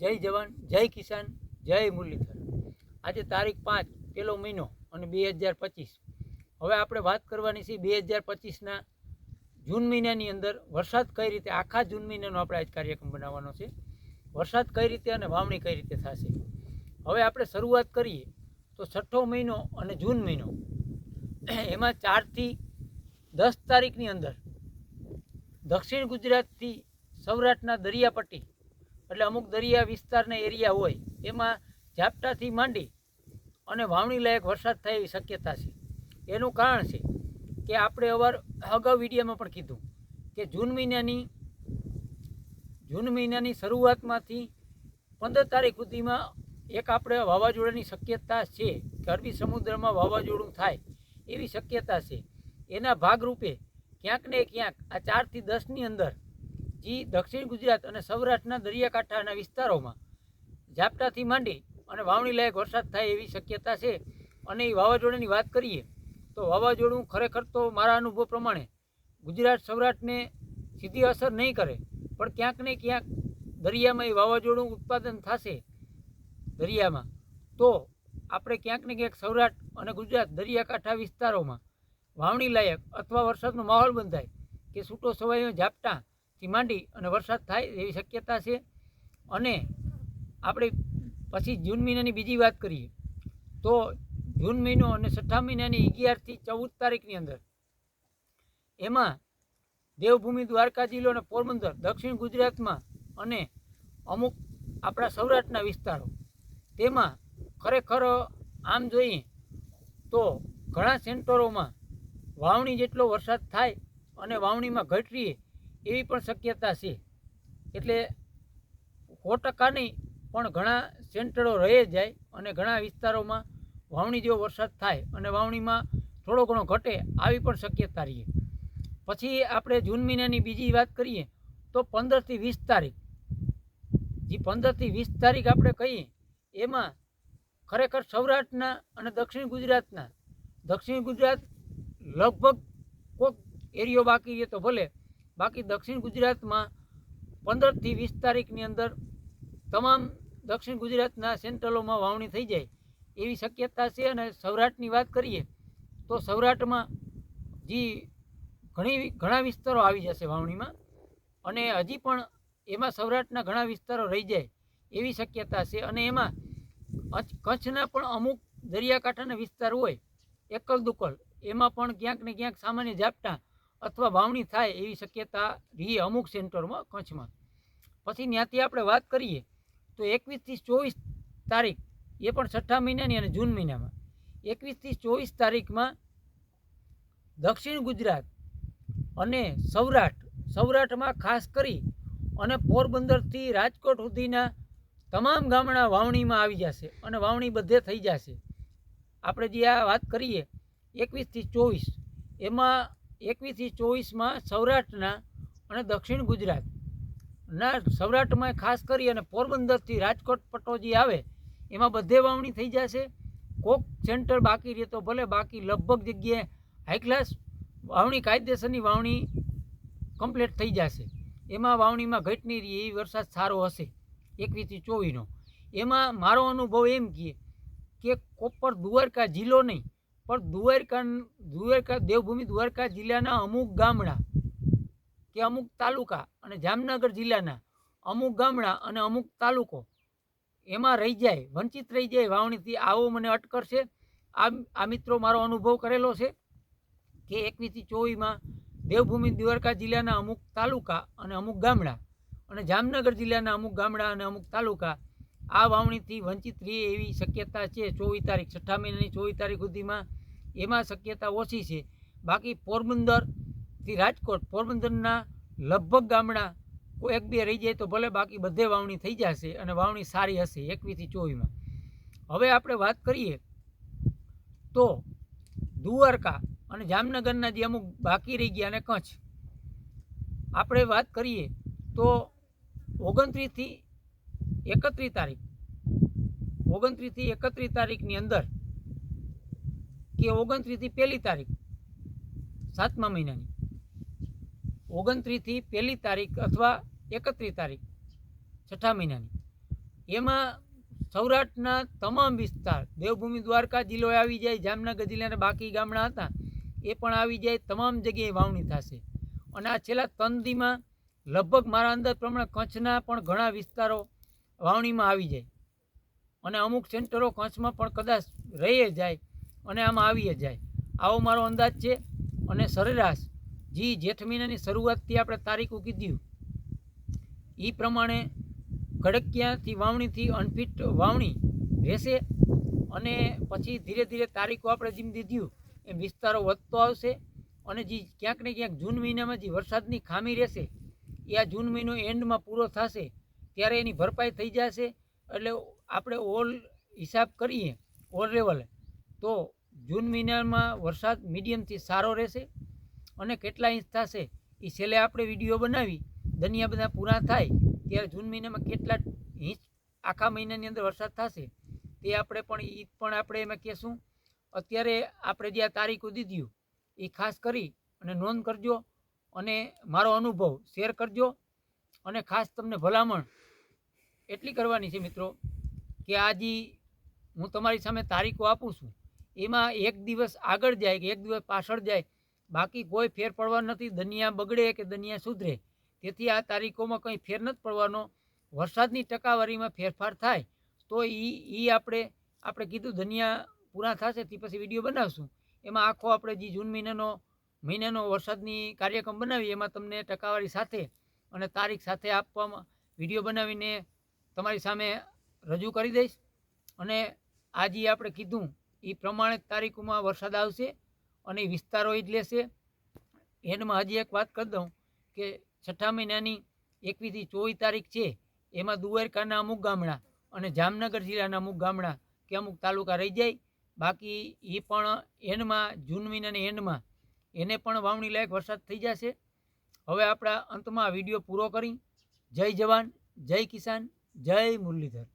જય જવાન, જય કિસાન, જય મુરલીધર. આજે તારીખ પાંચ, પેલો મહિનો અને બે હજાર પચીસ. હવે આપણે વાત કરવાની છે બે હજાર પચીસના જૂન મહિનાની અંદર વરસાદ કઈ રીતે, આખા જૂન મહિનાનો આપણે આજ કાર્યક્રમ બનાવવાનો છે. વરસાદ કઈ રીતે અને વાવણી કઈ રીતે થશે. હવે આપણે શરૂઆત કરીએ તો છઠ્ઠો મહિનો અને જૂન મહિનો. એમાં ચારથી દસ તારીખની અંદર દક્ષિણ ગુજરાતથી સૌરાષ્ટ્રના દરિયાપટ્ટી એટલે અમુક દરિયા વિસ્તારના એરિયા હોય, એમાં ઝાપટાથી માંડી અને વાવણી લાયક વરસાદ થાય એવી શક્યતા છે. એનું કારણ છે કે આપણે અવાર અગાઉ વિડીયોમાં પણ કીધું કે જૂન મહિનાની જૂન મહિનાની શરૂઆતમાંથી પંદર તારીખ સુધીમાં એક આપણે વાવાઝોડાની શક્યતા છે કે અરબી સમુદ્રમાં વાવાઝોડું થાય એવી શક્યતા છે. એના ભાગરૂપે ક્યાંક ને ક્યાંક આ ચારથી દસની અંદર જે દક્ષિણ ગુજરાત અને સૌરાષ્ટ્રના દરિયાકાંઠાના વિસ્તારોમાં ઝાપટાથી માંડી અને વાવણી લાયક વરસાદ થાય એવી શક્યતા છે અને એ વાવાઝોડાની વાત કરીએ તો વાવાઝોડું ખરેખર તો મારા અનુભવ પ્રમાણે ગુજરાત સૌરાષ્ટ્રને સીધી અસર નહીં કરે, પણ ક્યાંક ને ક્યાંક દરિયામાં એ વાવાઝોડું ઉત્પાદન થશે દરિયામાં. તો આપણે ક્યાંક ને ક્યાંક સૌરાષ્ટ્ર અને ગુજરાત દરિયાકાંઠા વિસ્તારોમાં વાવણી લાયક અથવા વરસાદનો માહોલ બંધાય કે છૂટો સવાયો ઝાપટાથી માંડી અને વરસાદ થાય એવી શક્યતા છે. અને આપણે પછી જૂન મહિનાની બીજી વાત કરીએ, તો જૂન મહિનો અને છઠ્ઠા મહિનાની અગિયારથી ચૌદ તારીખની અંદર એમાં દેવભૂમિ, દ્વારકા જિલ્લો અને પોરબંદર, દક્ષિણ ગુજરાતમાં અને અમુક આપણા સૌરાષ્ટ્રના વિસ્તારો, તેમાં ખરેખર આમ જોઈએ તો ઘણા સેન્ટરોમાં વાવણી જેટલો વરસાદ થાય અને વાવણીમાં ઘટ રહીએ એવી પણ શક્યતા છે. એટલે સો ટકા નહીં પણ ઘણા સેન્ટરો રહે જાય અને ઘણા વિસ્તારોમાં વાવણી જેવો વરસાદ થાય અને વાવણીમાં થોડો ઘણો ઘટે આવી પણ શક્યતા રહીએ પછી આપણે જૂન મહિનાની બીજી વાત કરીએ તો પંદરથી વીસ તારીખ. જે પંદરથી વીસ તારીખ આપણે કહીએ, એમાં ખરેખર સૌરાષ્ટ્રના અને દક્ષિણ ગુજરાતના, દક્ષિણ ગુજરાત લગભગ કોઈક એરિયો બાકી રહે તો ભલે બાકી દક્ષિણ ગુજરાતમાં પંદરથી વીસ તારીખની અંદર તમામ દક્ષિણ ગુજરાતના સેન્ટ્રલોમાં વાવણી થઈ જાય એવી શક્યતા છે અને સૌરાષ્ટ્રની વાત કરીએ તો સૌરાષ્ટ્રમાં જે ઘણી ઘણા વિસ્તારો આવી જશે વાવણીમાં અને હજી પણ એમાં સૌરાષ્ટ્રના ઘણા વિસ્તારો રહી જાય એવી શક્યતા છે અને એમાં કચ્છ કચ્છના પણ અમુક દરિયાકાંઠાના વિસ્તાર હોય એકલ દુકલ એમાં પણ ક્યાંક ને ક્યાંક સામાન્ય ઝાપટા અથવા વાવણી થાય એવી શક્યતા રહી અમુક સેન્ટરમાં કચ્છમાં. પછી ત્યાંથી આપણે વાત કરીએ તો એકવીસથી ચોવીસ તારીખ, એ પણ છઠ્ઠા મહિનાની અને જૂન મહિનામાં. એકવીસથી ચોવીસ તારીખમાં દક્ષિણ ગુજરાત અને સૌરાષ્ટ્ર, સૌરાષ્ટ્રમાં ખાસ કરી અને પોરબંદરથી રાજકોટ સુધીના તમામ ગામડા વાવણીમાં આવી જશે અને વાવણી બધે થઈ જશે. આપણે જે આ વાત કરીએ, એકવીસથી ચોવીસ, એમાં એકવીસથી ચોવીસમાં સૌરાષ્ટ્રના અને દક્ષિણ ગુજરાતના સૌરાષ્ટ્રમાં ખાસ કરી અને પોરબંદરથી રાજકોટ પટ્ટો જે આવે, એમાં બધે વાવણી થઈ જશે. કોક સેન્ટર બાકી રહે તો ભલે, બાકી લગભગ જગ્યાએ હાઈ ક્લાસ વાવણી, કાયદેસરની વાવણી કમ્પ્લીટ થઈ જશે. એમાં વાવણીમાં ઘટ નહીં રહી એ વરસાદ સારો હશે, એકવીસથી ચોવીસનો. એમાં મારો અનુભવ એમ કહે કે કોપર, દ્વારકા જિલ્લો નહીં પણ દુવારકા દુવારકા, દેવભૂમિ દ્વારકા જિલ્લાના અમુક ગામડા કે અમુક તાલુકા અને જામનગર જિલ્લાના અમુક ગામડા અને અમુક તાલુકો એમાં રહી જાય, વંચિત રહી જાય વાવણીથી, આવો મને અટકરશે આ આ મિત્રો મારો અનુભવ કરેલો છે કે એકવીસથી ચોવીસમાં દેવભૂમિ દ્વારકા જિલ્લાના અમુક તાલુકા અને અમુક ગામડા અને જામનગર જિલ્લાના અમુક ગામડા અને અમુક તાલુકા આ વાવણીથી વંચિત રહે એવી શક્યતા છે ચોવીસ તારીખ, છઠ્ઠા મહિનાની ચોવીસ તારીખ સુધીમાં. એમાં શક્યતા ઓછી છે. બાકી પોરબંદરથી રાજકોટ, પોરબંદરના લગભગ ગામડા એક બે રહી જાય તો ભલે, બાકી બધે વાવણી થઈ જશે અને વાવણી સારી હશે એકવીસથી ચોવીસમાં. હવે આપણે વાત કરીએ તો દુવારકા અને જામનગરના જે અમુક બાકી રહી ગયા અને કચ્છ. આપણે વાત કરીએ તો ઓગણત્રીસથી એકત્રીસ તારીખ. ઓગણત્રીસથી એકત્રીસ તારીખની અંદર કે ઓગણત્રીસથી પહેલી તારીખ, સાતમા મહિનાની. ઓગણત્રીસથી પહેલી તારીખ અથવા એકત્રીસ તારીખ, છઠ્ઠા મહિનાની. એમાં સૌરાષ્ટ્રના તમામ વિસ્તાર, દેવભૂમિ દ્વારકા, જિલ્લો આવી જાય, જામનગર જિલ્લાના બાકી ગામડા હતા, એ પણ આવી જાય, તમામ જગ્યાએ વાવણી થશે. અને આ છેલ્લા તંદીમાં લગભગ મારા અંદર પ્રમાણે કચ્છના પણ ઘણા વિસ્તારો વાવણીમાં આવી જાય. અને અમુક સેન્ટરો કચ્છમાં પણ કદાચ રહી જાય અને આમાં આવી જાય. આવો મારો અંદાજ છે અને સરેરાશ જી જેઠ મહિનાની શરૂઆતથી આપણે તારીખો કીધી. એ પ્રમાણે કડકિયાથી વાવણીથી અનફિટ વાવણી રહેશે અને પછી ધીરે ધીરે તારીખો આપણે જેમ દીધું એમ વિસ્તારો વધતો આવશે અને જે ક્યાંક ને ક્યાંક જૂન મહિનામાં જે વરસાદની ખામી રહેશે, એ આ જૂન મહિનો એન્ડમાં પૂરો થશે ત્યારે એની ભરપાઈ થઈ જશે. એટલે આપણે ઓલ હિસાબ કરીએ, ઓલ લેવલે, તો જૂન મહિનામાં વરસાદ મીડિયમથી સારો રહેશે. અને કેટલા ઇંચ થશે એ છેલ્લે આપણે વીડિયો બનાવી. દનિયા બધા પૂરા થાય ત્યારે જૂન મહિનામાં કેટલા ઇંચ આખા મહિનાની અંદર વરસાદ થશે તે આપણે પણ એ પણ આપણે એમાં કહેશું. અત્યારે આપણે જે આ તારીખો દીધી એ ખાસ કરી અને નોંધ કરજો અને મારો અનુભવ શેર કરજો. અને ખાસ તમને ભલામણ એટલી કરવાની છે મિત્રો કે આજે હું તમારી સામે તારીખો આપું છું. એમાં એક દિવસ આગળ જાય કે એક દિવસ પાછળ જાય. બાકી કોઈ ફેર પડવા નથી. દનિયા બગડે કે દનિયા સુધરે. તેથી આ તારીખોમાં કંઈ ફેર નથી પડવાનો. વરસાદની ટકાવારીમાં ફેરફાર થાય. તો એ એ આપણે આપણે કીધું ધનિયા પૂરા થશે તે પછી વીડિયો બનાવશું. એમાં આખો આપણે જે જૂન મહિનાનો મહિનાનો વરસાદની કાર્યક્રમ બનાવીએ, એમાં તમને ટકાવારી સાથે અને તારીખ સાથે આપવામાં વીડિયો બનાવીને તમારી સામે રજૂ કરી દઈશ. અને આજે આપણે કીધું એ પ્રમાણે તારીખોમાં વરસાદ આવશે અને એ વિસ્તારો જ લેશે. એન્ડમાં હજી એક વાત કરી દઉં કે છઠ્ઠા મહિનાની એકવીસથી ચોવીસ તારીખ છે, એમાં દુવારકાના અમુક ગામડા અને જામનગર જિલ્લાના અમુક ગામડા કે અમુક તાલુકા રહી જાય. બાકી એ પણ એન્ડમાં, જૂન મહિનાની એન્ડમાં એને પણ વાવણી લાયક વરસાદ થઈ જશે. હવે આપણા અંતમાં વીડિયો પૂરો કરી. જય જવાન, જય કિસાન. જય મુરલીધર.